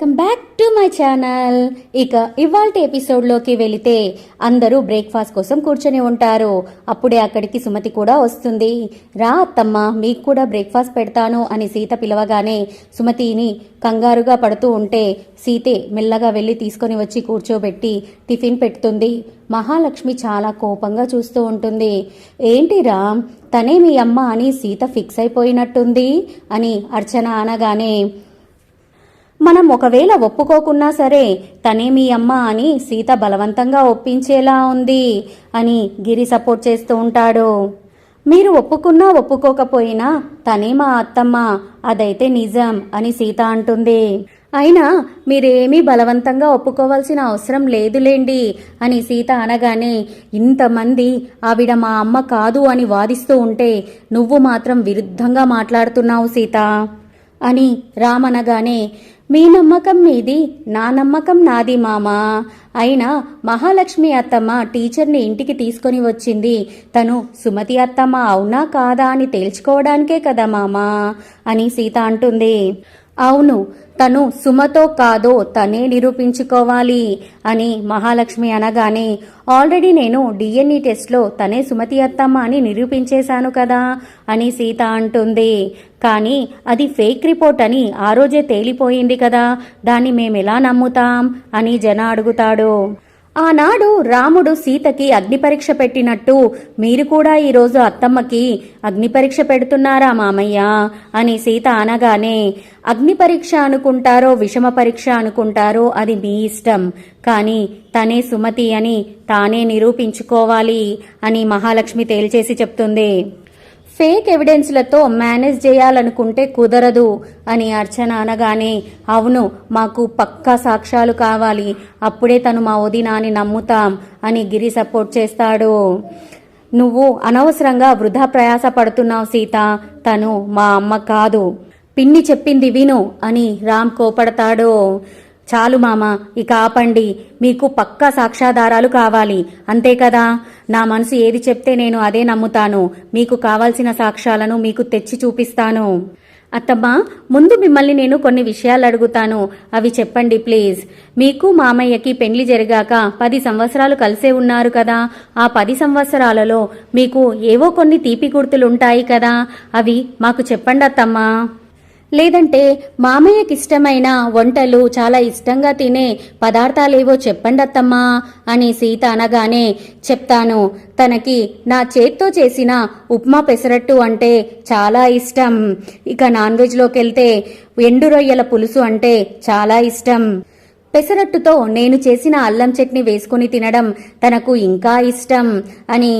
Welcome back to my channel. ఇక ఇవాళ ఎపిసోడ్లోకి వెళితే అందరూ బ్రేక్ఫాస్ట్ కోసం కూర్చొని ఉంటారు. అప్పుడే అక్కడికి సుమతి కూడా వస్తుంది. రా అత్తమ్మ మీకు కూడా బ్రేక్ఫాస్ట్ పెడతాను అని సీత పిలవగానే సుమతిని కంగారుగా పడుతూ ఉంటే సీతే మెల్లగా వెళ్ళి తీసుకొని వచ్చి కూర్చోబెట్టి టిఫిన్ పెడుతుంది. మహాలక్ష్మి చాలా కోపంగా చూస్తూ ఉంటుంది. ఏంటి రామ్ తనే మీ అమ్మ అని సీత ఫిక్స్ అయిపోయినట్టుంది? అని అర్చన అనగానే మనం ఒకవేళ ఒప్పుకోకున్నా సరే తనే మీ అమ్మ అని సీత బలవంతంగా ఒప్పించేలా ఉంది అని గిరి సపోర్ట్ చేస్తూ ఉంటాడు. మీరు ఒప్పుకున్నా ఒప్పుకోకపోయినా తనే మా అత్తమ్మ అదైతే నిజం అని సీత అంటుంది. అయినా మీరేమీ బలవంతంగా ఒప్పుకోవాల్సిన అవసరం లేదులేండి అని సీత అనగానే ఇంతమంది ఆవిడ మా అమ్మ కాదు అని వాదిస్తూ ఉంటే నువ్వు మాత్రం విరుద్ధంగా మాట్లాడుతున్నావు సీత అని రామనగానే మీ నమ్మకం మీది నా నమ్మకం నాది మామా. అయినా మహాలక్ష్మి అత్తమ్మ టీచర్ని ఇంటికి తీసుకొని వచ్చింది. తను సుమతి అత్తమ్మ అవునా కాదా అని తేల్చుకోవడానికే కదా మామా అని సీత అంటుంది. అవును తను సుమతో కాదో తనే నిరూపించుకోవాలి అని మహాలక్ష్మి అనగానే ఆల్రెడీ నేను డిఎన్ఈ టెస్ట్లో తనే సుమతి అత్తమ్మ అని నిరూపించేశాను కదా అని సీత అంటుంది. కానీ అది ఫేక్ రిపోర్ట్ అని ఆ రోజే తేలిపోయింది కదా. దాన్ని మేమెలా నమ్ముతాం? అని జన అడుగుతాడు. ఆనాడు రాముడు సీతకి అగ్ని పరీక్ష పెట్టినట్టు మీరు కూడా ఈరోజు అత్తమ్మకి అగ్నిపరీక్ష పెడుతున్నారా మామయ్య? అని సీత అనగానే అగ్నిపరీక్ష అనుకుంటారో విషమ పరీక్ష అనుకుంటారో అది మీ ఇష్టం. కానీ తనే సుమతి అని తానే నిరూపించుకోవాలి అని మహాలక్ష్మి తేల్చేసి చెప్తుంది. ఫేక్ ఎవిడెన్స్లతో మేనేజ్ చేయాలనుకుంటే కుదరదు అని అర్చన అనగానే అవును మాకు పక్కా సాక్ష్యాలు కావాలి. అప్పుడే తను మా వదినాని నమ్ముతాం అని గిరి సపోర్ట్ చేస్తాడు. నువ్వు అనవసరంగా వృధా ప్రయాస పడుతున్నావు సీత. తను మా అమ్మ కాదు. పిన్ని చెప్పింది విను అని రామ్ కోపడతాడు. చాలు మామ ఇక ఆపండి. మీకు పక్కా సాక్ష్యాధారాలు కావాలి. అంతే కదా? నా మనసు ఏది చెప్తే నేను అదే నమ్ముతాను. మీకు కావాల్సిన సాక్ష్యాలను మీకు తెచ్చి చూపిస్తాను. అత్తమ్మా ముందు మిమ్మల్ని నేను కొన్ని విషయాలు అడుగుతాను. అవి చెప్పండి ప్లీజ్. మీకు మామయ్యకి పెండ్లి జరిగాక పది సంవత్సరాలు కలిసే ఉన్నారు కదా. ఆ పది సంవత్సరాలలో మీకు ఏవో కొన్ని తీపి గుర్తులుంటాయి కదా. అవి మాకు చెప్పండి అత్తమ్మా లేదంటే మామయ్యకి ఇష్టమైన వంటలు చాలా ఇష్టంగా తినే పదార్థాలేవో చెప్పండి అత్తమ్మా అని సీత అనగానే చెప్తాను. తనకి నా చేత్తో చేసిన ఉప్మా పెసరట్టు అంటే చాలా ఇష్టం. ఇక నాన్ వెజ్లోకి వెళ్తే ఎండు రొయ్యల పులుసు అంటే చాలా ఇష్టం. పెసరట్టుతో నేను చేసిన అల్లం చట్నీ వేసుకుని తినడం తనకు ఇంకా ఇష్టం అని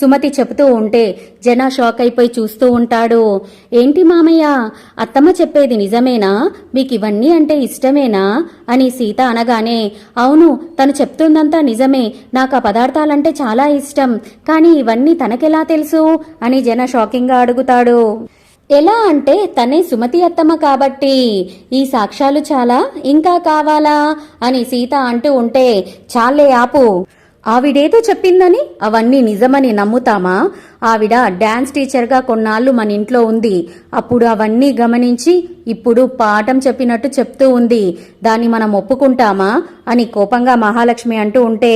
సుమతి చెబుతూ ఉంటే జన షాక్ అయిపోయి చూస్తూ ఉంటాడు. ఏంటి మామయ్య అత్తమ్మ చెప్పేది నిజమేనా? మీకు ఇవన్నీ అంటే ఇష్టమేనా? అని సీత అనగానే అవును తను చెప్తుందంతా నిజమే. నాకు ఆ పదార్థాలంటే చాలా ఇష్టం. కానీ ఇవన్నీ తనకెలా తెలుసు? అని జన షాకింగ్గా అడుగుతాడు. ఎలా అంటే తనే సుమతి అత్తమ్మ కాబట్టి. ఈ సాక్ష్యాలు చాలా ఇంకా కావాలా? అని సీత అంటూ ఉంటే చాలే ఆపు. ఆవిడేదో చెప్పిందని అవన్నీ నిజమని నమ్ముతామా? ఆవిడ డాన్స్ టీచర్గా కొన్నాళ్ళు మన ఇంట్లో ఉంది. అప్పుడు అవన్నీ గమనించి ఇప్పుడు పాఠం చెప్పినట్టు చెప్తూ ఉంది. దాన్ని మనం ఒప్పుకుంటామా? అని కోపంగా మహాలక్ష్మి అంటూ ఉంటే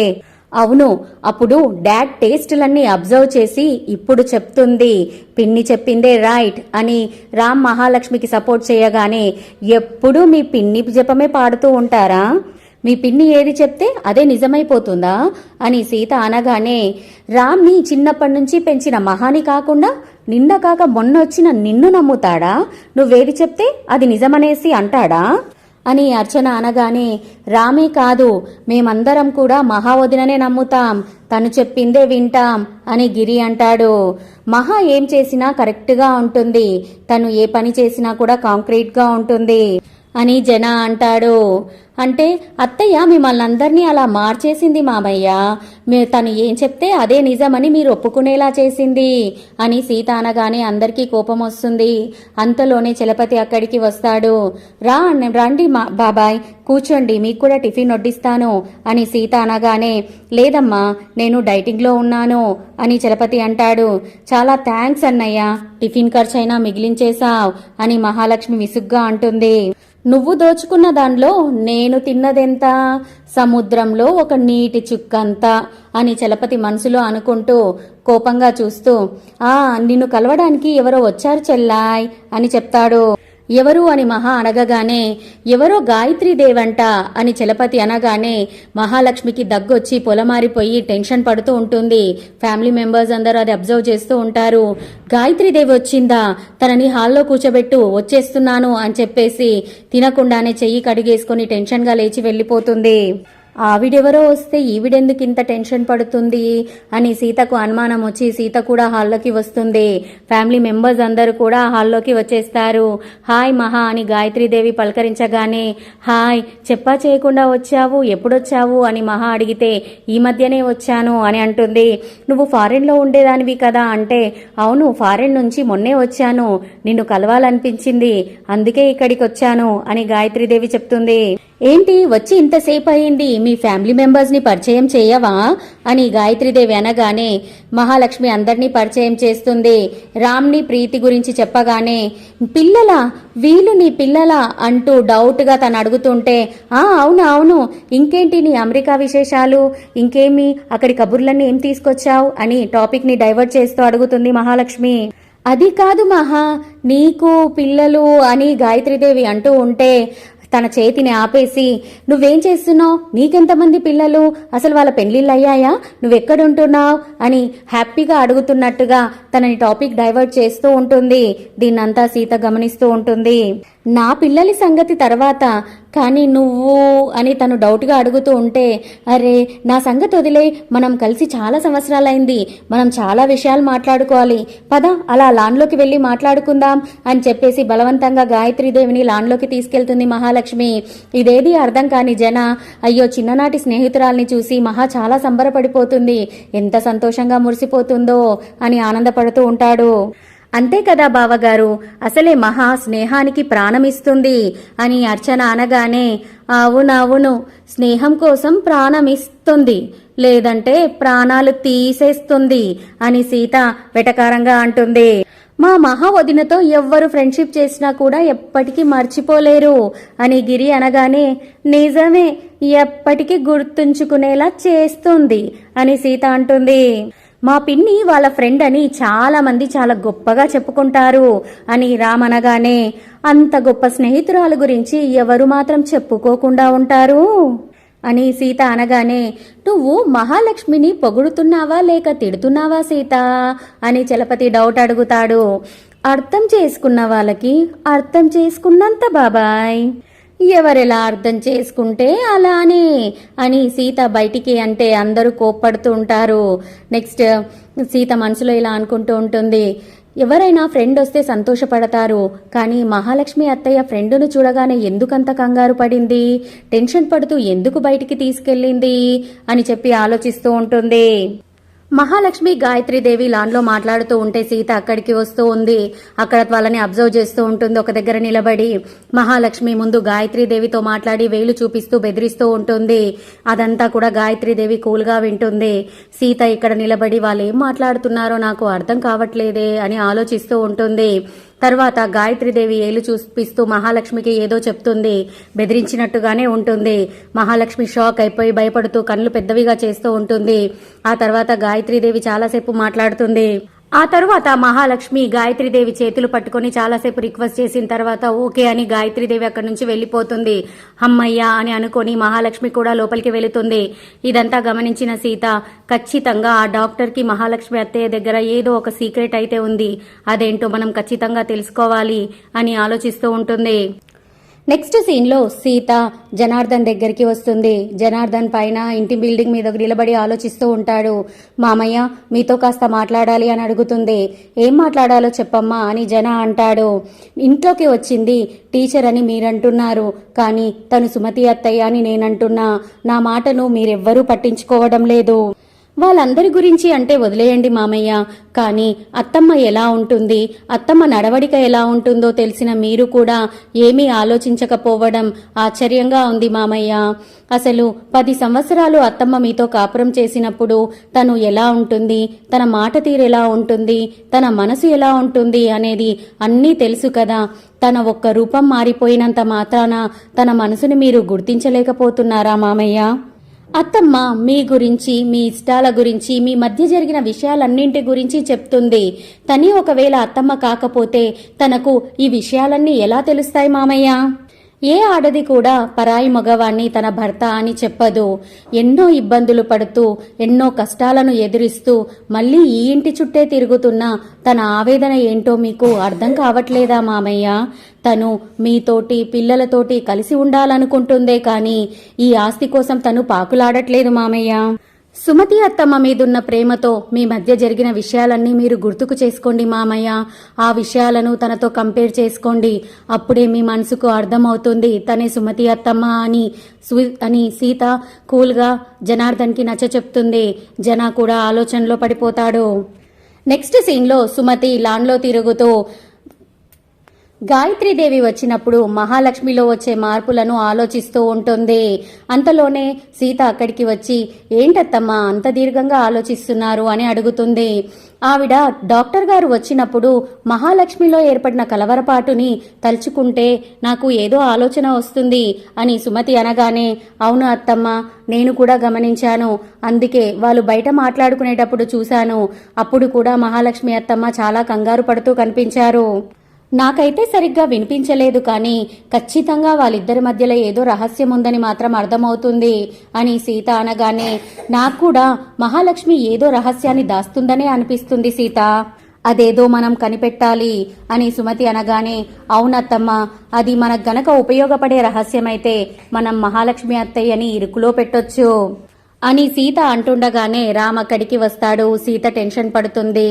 అవును అప్పుడు డాడ్ టేస్టులన్నీ అబ్జర్వ్ చేసి ఇప్పుడు చెప్తుంది. పిన్ని చెప్పిందే రైట్ అని రామ్ మహాలక్ష్మికి సపోర్ట్ చేయగానే ఎప్పుడూ మీ పిన్ని జపమే పాడుతూ ఉంటారా? మీ పిన్ని ఏది చెప్తే అదే నిజమైపోతుందా? అని సీత అనగానే రామ్ని చిన్నప్పటి నుంచి పెంచిన మహాని కాకుండా నిన్న కాక మొన్న వచ్చిన నిన్ను నమ్ముతాడా? నువ్వేది చెప్తే అది నిజమనేసి అంటాడా? అని అర్చన అనగానే రామే కాదు మేమందరం కూడా మహావదిననే నమ్ముతాం. తను చెప్పిందే వింటాం అని గిరి అంటాడు. మహా ఏం చేసినా కరెక్ట్గా ఉంటుంది. తను ఏ పని చేసినా కూడా కాంక్రీట్గా ఉంటుంది అని జన అంటాడు. అంటే అత్తయ్య మిమ్మల్ని అందరినీ అలా మార్చేసింది మామయ్య. తను ఏం చెప్తే అదే నిజమని మీరు ఒప్పుకునేలా చేసింది అని సీత అనగానే అందరికీ కోపం వస్తుంది. అంతలోనే చలపతి అక్కడికి వస్తాడు. రా అన్న- రండి మా బాబాయ్ కూర్చోండి మీకు కూడా టిఫిన్ వడ్డిస్తాను అని సీత అనగానే లేదమ్మా నేను డైటింగ్లో ఉన్నాను అని చలపతి అంటాడు. చాలా థ్యాంక్స్ అన్నయ్య టిఫిన్ ఖర్చైనా మిగిలించేశావు అని మహాలక్ష్మి విసుగ్గా అంటుంది. నువ్వు దోచుకున్న దానిలో నేను తిన్నదెంత? సముద్రంలో ఒక నీటి చుక్కంత అని చలపతి మనసులో అనుకుంటూ కోపంగా చూస్తూ ఆ నిన్ను కలవడానికి ఎవరో వచ్చారు చెల్లాయ్ అని చెప్తాడు. ఎవరు అని మహా అనగగానే ఎవరో గాయత్రీ దేవంట అని చలపతి అనగానే మహాలక్ష్మికి దగ్గొచ్చి పొలమారిపోయి టెన్షన్ పడుతూ ఉంటుంది. ఫ్యామిలీ మెంబర్స్ అందరూ అది అబ్జర్వ్ చేస్తూ ఉంటారు. గాయత్రీ దేవి వచ్చిందా? తనని హాల్లో కూర్చోబెట్టు వచ్చేస్తున్నాను అని చెప్పేసి తినకుండానే చెయ్యి కడిగేసుకుని టెన్షన్గా లేచి వెళ్ళిపోతుంది. ఆవిడెవరో వస్తే ఈవిడెందుకు ఇంత టెన్షన్ పడుతుంది అని సీతకు అనుమానం వచ్చి సీత కూడా హాల్లోకి వస్తుంది. ఫ్యామిలీ మెంబర్స్ అందరూ కూడా హాల్లోకి వచ్చేస్తారు. హాయ్ మహా అని గాయత్రీదేవి పలకరించగానే హాయ్ చెప్పా చేయకుండా వచ్చావు? ఎప్పుడొచ్చావు? అని మహా అడిగితే ఈ మధ్యనే వచ్చాను అని అంటుంది. నువ్వు ఫారెన్లో ఉండేదానివి కదా అంటే అవును ఫారెన్ నుంచి మొన్నే వచ్చాను. నిన్ను కలవాలనిపించింది. అందుకే ఇక్కడికి వచ్చాను అని గాయత్రీదేవి చెప్తుంది. ఏంటి వచ్చి ఇంతసేపు అయింది మీ ఫ్యామిలీ మెంబర్స్ని పరిచయం చేయవా? అని గాయత్రీదేవి అనగానే మహాలక్ష్మి అందరినీ పరిచయం చేస్తుంది. రామ్ని ప్రీతి గురించి చెప్పగానే పిల్లల వీళ్ళు నీ పిల్లల అంటూ డౌట్గా తను అడుగుతుంటే ఆ అవును అవును ఇంకేంటి నీ అమెరికా విశేషాలు? ఇంకేమి? అక్కడి కబుర్లన్నీ ఏం తీసుకొచ్చావు? అని టాపిక్ని డైవర్ట్ చేస్తూ అడుగుతుంది మహాలక్ష్మి. అది కాదు మహా నీకు పిల్లలు అని గాయత్రీదేవి అంటూ ఉంటే తన చేతిని ఆపేసి నువ్వేం చేస్తున్నావు? నీకెంతమంది పిల్లలు? అసలు వాళ్ళ పెళ్ళిళ్ళు అయ్యాయా నువ్వెక్కడుంటున్నావు? అని హ్యాపీగా అడుగుతున్నట్టుగా తనని టాపిక్ డైవర్ట్ చేస్తూ ఉంటుంది. దీన్నంతా సీత గమనిస్తూ ఉంటుంది. నా పిల్లలి సంగతి తర్వాత కానీ నువ్వు అని తను డౌట్గా అడుగుతూ ఉంటే అరే నా సంగతి వదిలే మనం కలిసి చాలా సంవత్సరాలైంది మనం చాలా విషయాలు మాట్లాడుకోవాలి పద అలా లాన్లోకి వెళ్ళి మాట్లాడుకుందాం అని చెప్పేసి బలవంతంగా గాయత్రీదేవిని లాన్లోకి తీసుకెళ్తుంది మహాలక్ష్మి. ఇదేది అర్థం కాని జన అయ్యో చిన్ననాటి స్నేహితురాల్ని చూసి మహా చాలా సంబరపడిపోతుంది. ఎంత సంతోషంగా మురిసిపోతుందో అని ఆనందపడుతూ ఉంటాడు. అంతే కదా బావగారు అసలే మహా స్నేహానికి ప్రాణమిస్తుంది అని అర్చన అనగానే అవునవును స్నేహం కోసం ప్రాణమిస్తుంది లేదంటే ప్రాణాలు తీసేస్తుంది అని సీత వెటకారంగా అంటుంది. మా మహా వదినతో ఎవ్వరు ఫ్రెండ్షిప్ చేసినా కూడా ఎప్పటికీ మర్చిపోలేరు అని గిరి అనగానే నిజమే ఎప్పటికీ గుర్తుంచుకునేలా చేస్తుంది అని సీత అంటుంది. మా పిన్ని వాళ్ళ ఫ్రెండ్ అని చాలామంది చాలా గొప్పగా చెప్పుకుంటారు అని రామనగానే అంత గొప్ప స్నేహితురాలు గురించి ఎవరు మాత్రం చెప్పుకోకుండా ఉంటారు అని సీత అనగానే నువ్వు మహాలక్ష్మిని పొగుడుతున్నావా లేక తిడుతున్నావా సీత? అని చలపతి డౌట్ అడుగుతాడు. అర్థం చేసుకున్న వాళ్ళకి అర్థం చేసుకున్నంత బాబాయ్ ఎవరెలా అర్థం చేసుకుంటే అలానే అని సీత బయటికి అంటే అందరూ కోప్పడుతూ ఉంటారు. నెక్స్ట్ సీత మనసులో ఇలా అనుకుంటూ ఉంటుంది. ఎవరైనా ఫ్రెండ్ వస్తే సంతోషపడతారు కానీ మహాలక్ష్మి అత్తయ్య ఫ్రెండును చూడగానే ఎందుకంత కంగారు పడింది? టెన్షన్ పడుతూ ఎందుకు బయటికి తీసుకెళ్ళింది? అని చెప్పి ఆలోచిస్తూ ఉంటుంది. మహాలక్ష్మి గాయత్రీదేవి లాన్లో మాట్లాడుతూ ఉంటే సీత అక్కడికి వస్తూ ఉంది. అక్కడ వాళ్ళని అబ్జర్వ్ చేస్తూ ఉంటుంది. ఒక దగ్గర నిలబడి మహాలక్ష్మి ముందు గాయత్రీదేవితో మాట్లాడి వేలు చూపిస్తూ బెదిరిస్తూ ఉంటుంది. అదంతా కూడా గాయత్రీదేవి కూల్గా వింటుంది. సీత ఇక్కడ నిలబడి వాళ్ళు ఏం మాట్లాడుతున్నారో నాకు అర్థం కావట్లేదే అని ఆలోచిస్తూ ఉంటుంది. తర్వాత గాయత్రీదేవి ఏలు చూపిస్తూ మహాలక్ష్మికి ఏదో చెప్తుంది. బెదిరించినట్టుగానే ఉంటుంది. మహాలక్ష్మి షాక్ అయిపోయి భయపడుతూ కళ్ళు పెద్దవిగా చేస్తూ ఉంటుంది. ఆ తర్వాత గాయత్రీదేవి చాలాసేపు మాట్లాడుతుంది. ఆ తరువాత మహాలక్ష్మి గాయత్రీదేవి చేతులు పట్టుకొని చాలాసేపు రిక్వెస్ట్ చేసిన తర్వాత ఓకే అని గాయత్రీదేవి అక్కడి నుంచి వెళ్ళిపోతుంది. అమ్మయ్య అని అనుకొని మహాలక్ష్మి కూడా లోపలికి వెళుతుంది. ఇదంతా గమనించిన సీత ఖచ్చితంగా ఆ డాక్టర్కి మహాలక్ష్మి అత్తయ్య దగ్గర ఏదో ఒక సీక్రెట్ అయితే ఉంది. అదేంటో మనం ఖచ్చితంగా తెలుసుకోవాలి అని ఆలోచిస్తూ ఉంటుంది. నెక్స్ట్ సీన్లో సీత జనార్దన్ దగ్గరికి వస్తుంది. జనార్దన్ పైన ఇంటి బిల్డింగ్ మీద నిలబడి ఆలోచిస్తూ ఉంటాడు. మామయ్య మీతో కాస్త మాట్లాడాలి అని అడుగుతుంది. ఏం మాట్లాడాలో చెప్పమ్మా అని జన అంటాడు. ఇంట్లోకి వచ్చింది టీచర్ అని మీరంటున్నారు. కానీ తను సుమతి అత్తయ్య అని నేనంటున్నా. నా మాటను మీరెవ్వరూ పట్టించుకోవడం లేదు. వాళ్ళందరి గురించి అంటే వదిలేయండి మామయ్య. కానీ అత్తమ్మ ఎలా ఉంటుంది అత్తమ్మ నడవడిక ఎలా ఉంటుందో తెలిసిన మీరు కూడా ఏమీ ఆలోచించకపోవడం ఆశ్చర్యంగా ఉంది మామయ్య. అసలు పది సంవత్సరాలు అత్తమ్మ మీతో కాపురం చేసినప్పుడు తను ఎలా ఉంటుంది తన మాట తీరు ఎలా ఉంటుంది తన మనసు ఎలా ఉంటుంది అనేది అన్నీ తెలుసు కదా. తన ఒక్క రూపం మారిపోయినంత మాత్రాన తన మనసుని మీరు గుర్తించలేకపోతున్నారా మామయ్య? అత్తమ్మ మీ గురించి మీ ఇష్టాల గురించి మీ మధ్య జరిగిన విషయాలన్నింటి గురించి చెప్తుంది. తని ఒకవేళ అత్తమ్మ కాకపోతే తనకు ఈ విషయాలన్నీ ఎలా తెలుస్తాయి మామయ్య? ఏ ఆడది కూడా పరాయి మగవాణ్ణి తన భర్త అని చెప్పదు. ఎన్నో ఇబ్బందులు పడుతూ ఎన్నో కష్టాలను ఎదురిస్తూ మళ్ళీ ఈ ఇంటి చుట్టే తిరుగుతున్న తన ఆవేదన ఏంటో మీకు అర్థం కావట్లేదా మామయ్య? తను మీతోటి పిల్లలతోటి కలిసి ఉండాలనుకుంటుందే కానీ ఈ ఆస్తి కోసం తను పాకులాడట్లేదు మామయ్య. సుమతి అత్తమ్మ మీదున్న ప్రేమతో మీ మధ్య జరిగిన విషయాలన్నీ మీరు గుర్తుకు చేసుకోండి మామయ్య. ఆ విషయాలను తనతో కంపేర్ చేసుకోండి. అప్పుడే మీ మనసుకు అర్థమవుతుంది తనే సుమతి అత్తమ్మ అని అని సీత కూల్గా జనార్దన్కి నచ్చ చెప్తుంది. జన కూడా ఆలోచనలో పడిపోతాడు. నెక్స్ట్ సీన్లో సుమతి లాన్లో తిరుగుతూ గాయత్రీదేవి వచ్చినప్పుడు మహాలక్ష్మిలో వచ్చే మార్పులను ఆలోచిస్తూ ఉంటుంది. అంతలోనే సీత అక్కడికి వచ్చి ఏంటత్తమ్మా అంత దీర్ఘంగా ఆలోచిస్తున్నారు? అని అడుగుతుంది. ఆవిడ డాక్టర్ గారు వచ్చినప్పుడు మహాలక్ష్మిలో ఏర్పడిన కలవరపాటుని తలుచుకుంటే నాకు ఏదో ఆలోచన వస్తుంది అని సుమతి అనగానే అవును అత్తమ్మ నేను కూడా గమనించాను. అందుకే వాళ్ళు బయట మాట్లాడుకునేటప్పుడు చూశాను. అప్పుడు కూడా మహాలక్ష్మి అత్తమ్మ చాలా కంగారు పడుతూ కనిపించారు. నాకైతే సరిగ్గా వినిపించలేదు కానీ ఖచ్చితంగా వాళ్ళిద్దరి మధ్యలో ఏదో రహస్యం ఉందని మాత్రం అర్థమవుతుంది అని సీత అనగానే నాకు కూడా మహాలక్ష్మి ఏదో రహస్యాన్ని దాస్తుందనే అనిపిస్తుంది సీత. అదేదో మనం కనిపెట్టాలి అని సుమతి అనగానే అవునత్తమ్మ అది మనకు గనక ఉపయోగపడే రహస్యమైతే మనం మహాలక్ష్మి అత్తయ్యని ఇరుకులో పెట్టొచ్చు అని సీత అంటుండగానే రామ్ అక్కడికి వస్తాడు. సీత టెన్షన్ పడుతుంది.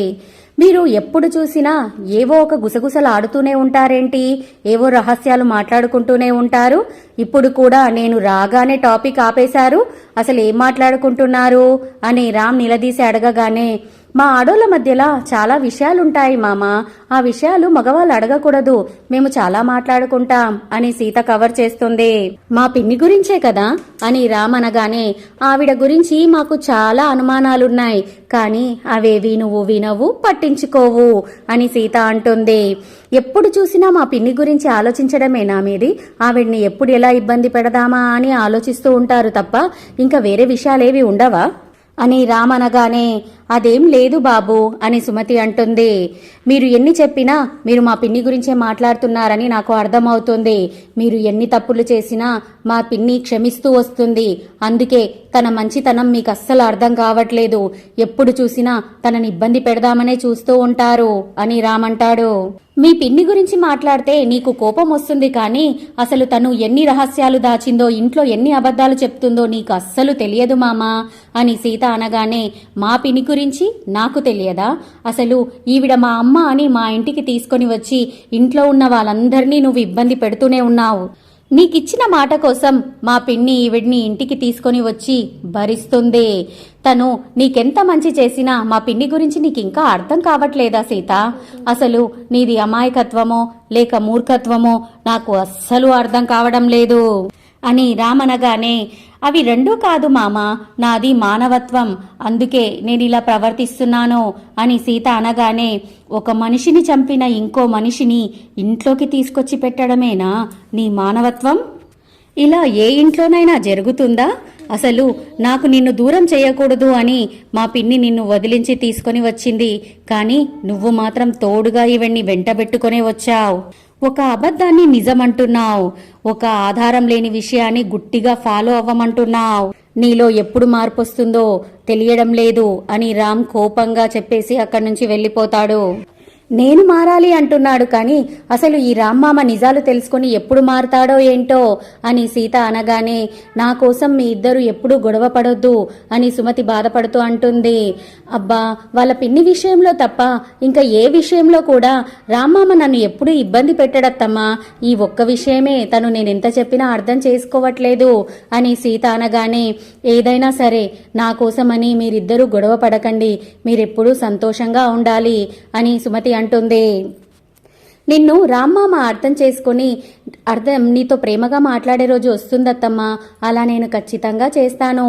మీరు ఎప్పుడు చూసినా ఏవో ఒక గుసగుసలు ఆడుతూనే ఉంటారేంటి? ఏవో రహస్యాలు మాట్లాడుకుంటూనే ఉంటారు? ఇప్పుడు కూడా నేను రాగానే టాపిక్ ఆపేశారు. అసలు ఏం మాట్లాడుకుంటున్నారు? అని రామ్ నిలదీసి అడగగానే మా ఆడోళ్ళ మధ్యలో చాలా విషయాలుంటాయి మామ. ఆ విషయాలు మగవాళ్ళు అడగకూడదు. మేము చాలా మాట్లాడుకుంటాం అని సీత కవర్ చేస్తుంది. మా పిన్ని గురించే కదా? అని రామ్ అనగానే ఆవిడ గురించి మాకు చాలా అనుమానాలున్నాయి. కానీ అవేవి నువ్వు వినవు పట్టించుకోవు అని సీత అంటుంది. ఎప్పుడు చూసినా మా పిన్ని గురించి ఆలోచించడమేనా మీది. ఆవిడ్ని ఎప్పుడు ఎలా ఇబ్బంది పెడదామా అని ఆలోచిస్తూ ఉంటారు తప్ప ఇంకా వేరే విషయాలేవి ఉండవా? అని రామనగానే అదేం లేదు బాబు అని సుమతి అంటుంది. మీరు ఎన్ని చెప్పినా మీరు మా పిన్ని గురించే మాట్లాడుతున్నారని నాకు అర్థమవుతుంది. మీరు ఎన్ని తప్పులు చేసినా మా పిన్ని క్షమిస్తూ వస్తుంది. అందుకే తన మంచితనం మీకు అస్సలు అర్థం కావట్లేదు. ఎప్పుడు చూసినా తనని ఇబ్బంది పెడదామనే చూస్తూ ఉంటారు అని రామంటాడు మీ పిన్ని గురించి మాట్లాడితే నీకు కోపం వస్తుంది కానీ అసలు తను ఎన్ని రహస్యాలు దాచిందో ఇంట్లో ఎన్ని అబద్ధాలు చెప్తుందో నీకు అస్సలు తెలియదు మామా అని సీత అనగానే మా పిన్ని గురించి నాకు తెలియదా? అసలు ఈవిడ మా అమ్మ అని మా ఇంటికి తీసుకొని వచ్చి ఇంట్లో ఉన్న వాళ్ళందరినీ నువ్వు ఇబ్బంది పెడుతూనే ఉన్నావు. నీకిచ్చిన మాట కోసం మా పిన్ని ఈవిడ్ని ఇంటికి తీసుకొని వచ్చి భరిస్తుంది. తను నీకెంత మంచి చేసినా మా పిన్ని గురించి నీకు ఇంకా అర్థం కావట్లేదా సీత? అసలు నీది అమాయకత్వమో లేక మూర్ఖత్వమో నాకు అస్సలు అర్థం కావడం లేదు. అని రామనగానే అవి రెండూ కాదు మామ నాది మానవత్వం అందుకే నేను ఇలా ప్రవర్తిస్తున్నాను అని సీత అనగానే ఒక మనిషిని చంపిన ఇంకో మనిషిని ఇంట్లోకి తీసుకొచ్చి పెట్టడమేనా? నీ మానవత్వం? ఇలా ఏ ఇంట్లోనైనా జరుగుతుందా? అసలు నాకు నిన్ను దూరం చేయకూడదు అని మా పిన్ని నిన్ను వదిలించి తీసుకొని వచ్చింది. కానీ నువ్వు మాత్రం తోడుగా ఇవన్నీ వెంటబెట్టుకునే వచ్చావు. ఒక అబద్ధాన్ని నిజమంటున్నావు. ఒక ఆధారం లేని విషయాన్ని గుట్టిగా ఫాలో అవ్వమంటున్నావు. నీలో ఎప్పుడు మార్పు వస్తుందో తెలియడం లేదు అని రామ్ కోపంగా చెప్పేసి అక్కడి నుంచి వెళ్ళిపోతాడు. నేను మారాలి అంటున్నాడు కానీ అసలు ఈ రామ్మామ నిజాలు తెలుసుకుని ఎప్పుడు మారతాడో ఏంటో అని సీత అనగానే నా కోసం మీ ఇద్దరు ఎప్పుడూ గొడవ పడొద్దు అని సుమతి బాధపడుతూ అంటుంది. అబ్బా వాళ్ళ పిన్ని విషయంలో తప్ప ఇంకా ఏ విషయంలో కూడా రామ్మామ నన్ను ఎప్పుడూ ఇబ్బంది పెట్టడత్తమ్మా. ఈ ఒక్క విషయమే తను నేనెంత చెప్పినా అర్థం చేసుకోవట్లేదు అని సీత అనగానే ఏదైనా సరే నా కోసమని మీరిద్దరూ గొడవ పడకండి మీరెప్పుడూ సంతోషంగా ఉండాలి అని సుమతి అంటుంది. నిన్ను రామ్మామ అర్థం చేసుకొని అర్థం నీతో ప్రేమగా మాట్లాడే రోజు వస్తుందత్తమ్మా. అలా నేను ఖచ్చితంగా చేస్తాను.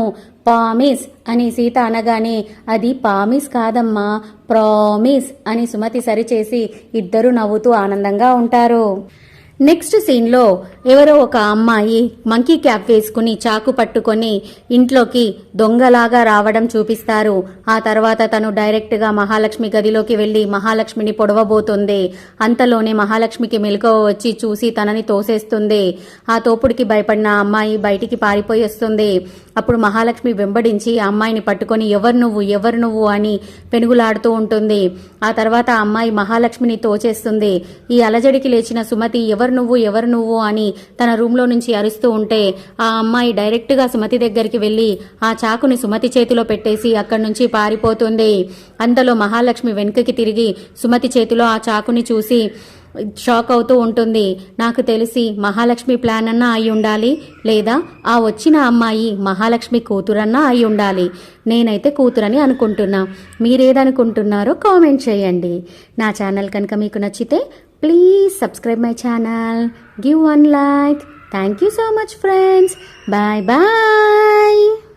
పామిస్ అని సీత అనగానే అది పామిస్ కాదమ్మా. ప్రామిస్ అని సుమతి సరిచేసి ఇద్దరు నవ్వుతూ ఆనందంగా ఉంటారు. నెక్స్ట్ సీన్లో ఎవరో ఒక అమ్మాయి మంకీ క్యాప్ వేసుకుని చాకు పట్టుకొని ఇంట్లోకి దొంగలాగా రావడం చూపిస్తారు. ఆ తర్వాత తను డైరెక్ట్గా మహాలక్ష్మి గదిలోకి వెళ్ళి మహాలక్ష్మిని పొడవబోతుంది. అంతలోనే మహాలక్ష్మికి మెలకువ వచ్చి చూసి తనని తోసేస్తుంది. ఆ తోపుడికి భయపడిన అమ్మాయి బయటికి పారిపోయి వస్తుంది. అప్పుడు మహాలక్ష్మి వెంబడించి ఆ అమ్మాయిని పట్టుకొని ఎవరు నువ్వు ఎవరు నువ్వు? అని పెనుగులాడుతూ ఉంటుంది. ఆ తర్వాత ఆ అమ్మాయి మహాలక్ష్మిని తోచేస్తుంది. ఈ అలజడికి లేచిన సుమతి ఎవరు నువ్వు ఎవరు నువ్వు? అని తన రూమ్లో నుంచి అరుస్తూ ఉంటే ఆ అమ్మాయి డైరెక్ట్గా సుమతి దగ్గరికి వెళ్ళి ఆ చాకుని సుమతి చేతిలో పెట్టేసి అక్కడి నుంచి పారిపోతుంది. అంతలో మహాలక్ష్మి వెనుకకి తిరిగి సుమతి చేతిలో ఆ చాకుని చూసి షాక్ అవుతూ ఉంటుంది. నాకు తెలిసి మహాలక్ష్మి ప్లాన్ అన్నా అయి ఉండాలి. లేదా ఆ వచ్చిన అమ్మాయి మహాలక్ష్మి కూతురన్నా అయి ఉండాలి. నేనైతే కూతురని అనుకుంటున్నా. మీరేదనుకుంటున్నారో కామెంట్ చేయండి. నా ఛానల్ కనుక మీకు నచ్చితే please subscribe my channel. Give one like. Thank you so much friends. Bye bye.